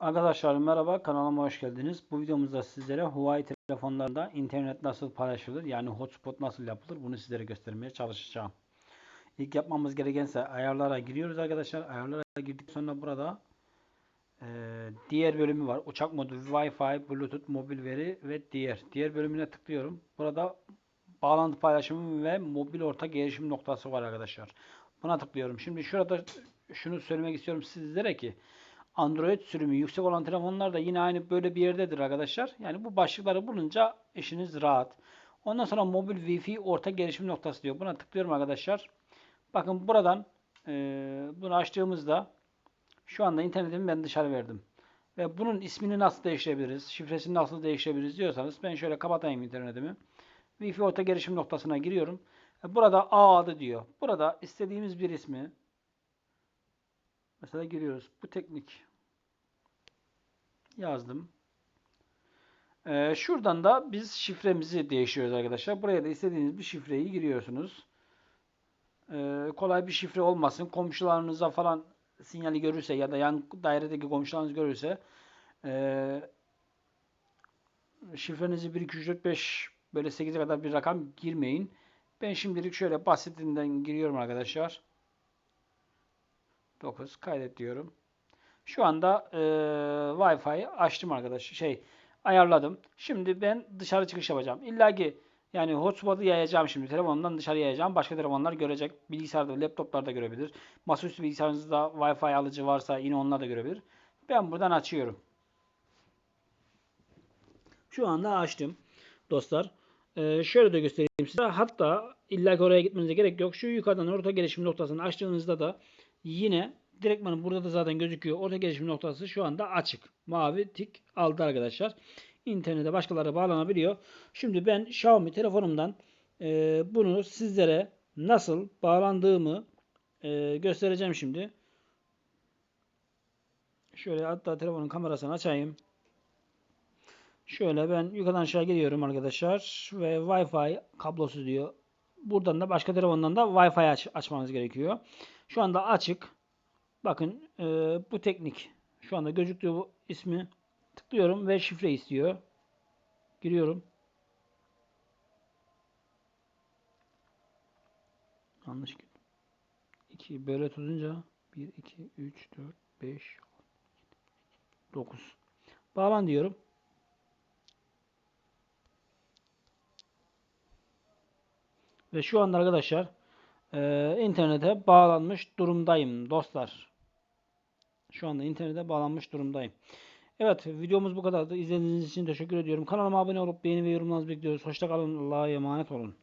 Arkadaşlar merhaba kanalıma hoş geldiniz. Bu videomuzda sizlere Huawei telefonlarında internet nasıl paylaşılır yani hotspot nasıl yapılır bunu sizlere göstermeye çalışacağım. İlk yapmamız gerekense ayarlara giriyoruz arkadaşlar. Ayarlara girdik sonra burada e, diğer bölümü var. Uçak modu, Wi-Fi, Bluetooth, mobil veri ve diğer. Diğer bölümüne tıklıyorum. Burada bağlantı paylaşımı ve mobil ortak erişim noktası var arkadaşlar. Buna tıklıyorum. Şimdi şurada şunu söylemek istiyorum sizlere ki Android sürümü yüksek olan telefonlar da yine aynı böyle bir yerdedir arkadaşlar. Yani bu başlıkları bulunca işiniz rahat. Ondan sonra mobil Wi-Fi ortak erişim noktası diyor. Buna tıklıyorum arkadaşlar. Bakın buradan e, bunu açtığımızda şu anda internetimi ben dışarı verdim. Ve bunun ismini nasıl değiştirebiliriz, şifresini nasıl değiştirebiliriz diyorsanız ben şöyle kapatayım internetimi. Wi-Fi ortak erişim noktasına giriyorum. Burada A adı diyor. Burada istediğimiz bir ismi mesela giriyoruz. Bu teknik yazdım. Ee, şuradan da biz şifremizi değiştiriyoruz arkadaşlar. Buraya da istediğiniz bir şifreyi giriyorsunuz. Ee, kolay bir şifre olmasın. Komşularınıza falan sinyali görürse ya da yan dairedeki komşularınız görürse e, şifrenizi 1, 2, 3, 4, 5 böyle 8'e kadar bir rakam girmeyin. Ben şimdilik şöyle basitinden giriyorum arkadaşlar. 9 kaydet diyorum. Şu anda e, Wi-Fi açtım arkadaşlar. Şey ayarladım. Şimdi ben dışarı çıkış yapacağım. İlla ki yani hotspot'u yayacağım şimdi. Telefondan dışarı yayacağım. Başka telefonlar görecek. Bilgisayarda, laptoplarda görebilir. Masaüstü bilgisayarınızda Wi-Fi alıcı varsa yine onlar da görebilir. Ben buradan açıyorum. Şu anda açtım dostlar. Ee, şöyle de göstereyim size. Hatta illa ki oraya gitmenize gerek yok. Şu yukarıdan orta gelişim noktasını açtığınızda da yine direktmanın burada da zaten gözüküyor. Orta gelişim noktası şu anda açık. Mavi tik aldı arkadaşlar. İnternete başkaları bağlanabiliyor. Şimdi ben Xiaomi telefonumdan e, bunu sizlere nasıl bağlandığımı e, göstereceğim şimdi. Şöyle hatta telefonun kamerasını açayım. Şöyle ben yukarıdan aşağı geliyorum arkadaşlar ve Wi-Fi kablosu diyor. Buradan da başka telefondan da Wi-Fi aç açmanız gerekiyor. Şu anda açık. Bakın e, bu teknik. Şu anda gözüktüğü bu ismi tıklıyorum ve şifre istiyor. Giriyorum. Yanlış girdim. 2 böyle tutunca 1, 2, 3, 4, 5, 9. Bağlan diyorum. Ve şu anda arkadaşlar e, internete bağlanmış durumdayım dostlar. Şu anda internete bağlanmış durumdayım. Evet videomuz bu kadardı. İzlediğiniz için teşekkür ediyorum. Kanalıma abone olup beğeni ve yorumlarınızı bekliyoruz. Hoşçakalın. Allah'a emanet olun.